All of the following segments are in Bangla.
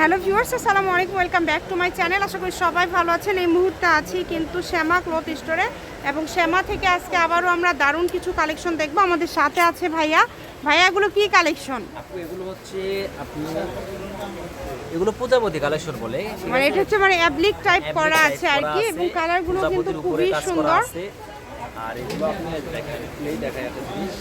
হ্যালো ভিউয়ার্স আসসালামু আলাইকুম welcome back to my channel. আশা করি সবাই ভালো আছেন। এই মুহূর্তে আছি কিন্তু শ্যামা ক্লথ স্টোরে এবং শ্যামা থেকে আজকে আবারও আমরা দারুণ কিছু কালেকশন দেখব। আমাদের সাথে আছে ভাইয়া। ভাইয়া এগুলো কি কালেকশন? এগুলো হচ্ছে এগুলো প্রজাপতি কালেকশন বলে। মানে এটা হচ্ছে মানে অ্যাবলিক টাইপ করা আছে আর কি এবং কালারগুলো কিন্তু খুবই সুন্দর। আর এগুলো আপনি দেখেন প্লেই দেখায় একটা জিনিস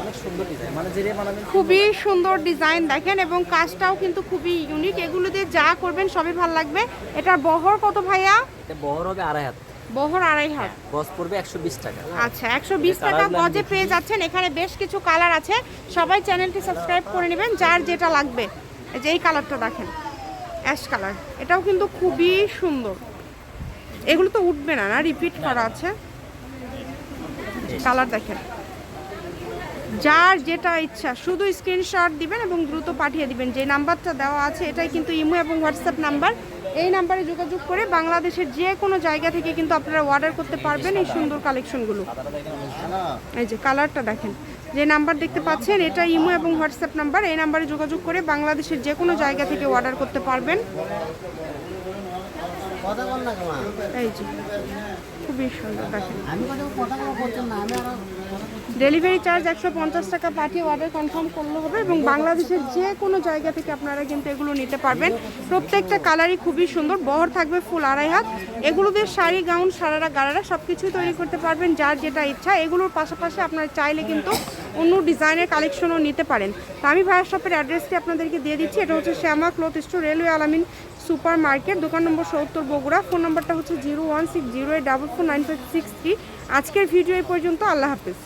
অনেক সুন্দর ডিজাইন মানে বানাবেন খুবই সুন্দর ডিজাইন দেখেন এবং কাজটাও কিন্তু খুবই ইউনিক এগুলো দিয়ে যা করবেন সবই ভালো লাগবে। এটার বহর কত ভাইয়া? এটা বহর হবে আড়াই হাত। বহর আড়াই হাত। গজ পড়বে একশো বিশ টাকা। আচ্ছা একশো বিশ টাকা গজে পেয়ে যাচ্ছেন। এখানে বেশ কিছু কালার আছে। সবাই চ্যানেলটি সাবস্ক্রাইব করে নেবেন যার যেটা লাগবে। এই যে এই কালারটা দেখেন অ্যাশ কালার এটাও কিন্তু খুবই সুন্দর। এগুলো তো উঠবে না না? রিপিট করা আছে। কালার দেখেন। যার যেটা ইচ্ছা, শুধু স্ক্রিনশট দিবেন এবং দ্রুত পাঠিয়ে দিবেন। যে নাম্বারটা দেওয়া আছে, এটাই কিন্তু ইমো এবং হোয়াটসঅ্যাপ নাম্বার। এই নাম্বারে যোগাযোগ করে বাংলাদেশের যে কোনো জায়গা থেকে কিন্তু আপনারা অর্ডার করতে পারবেন এই সুন্দর কালেকশনগুলো এই যে কালারটা দেখেন। যে নাম্বার দেখতে পাচ্ছেন, এটা ইমো এবং হোয়াটসঅ্যাপ নাম্বার। এই নাম্বারে যোগাযোগ করে বাংলাদেশের যে কোনো জায়গা থেকে অর্ডার করতে পারবেন। এই যে খুবই সুন্দর ডেলিভারি চার্জ একশো পঞ্চাশ টাকা পাঠিয়ে অর্ডার কনফার্ম করলে হবে এবং বাংলাদেশের যে কোনো জায়গা থেকে আপনারা কিন্তু এগুলো নিতে পারবেন। প্রত্যেকটা কালারই খুবই সুন্দর বহর থাকবে ফুল আড়াই হাত। এগুলো দিয়ে শাড়ি গাউন সারারা গারারা সব কিছুই তৈরি করতে পারবেন যার যেটা ইচ্ছা। এগুলোর পাশাপাশি আপনারা চাইলে কিন্তু অন্য ডিজাইনের কালেকশনও নিতে পারেন। তো আমি ভাইয়ার শপের অ্যাড্রেসটি আপনাদেরকে দিয়ে দিচ্ছি। এটা হচ্ছে Shyama cloth store, railway Alamin super market দোকান নম্বর সত্তর বগুড়া। ফোন নম্বরটা হচ্ছে zero one six zero eight double four nine five six three. আজকের ভিডিও এই পর্যন্ত। আল্লাহ হাফিজ।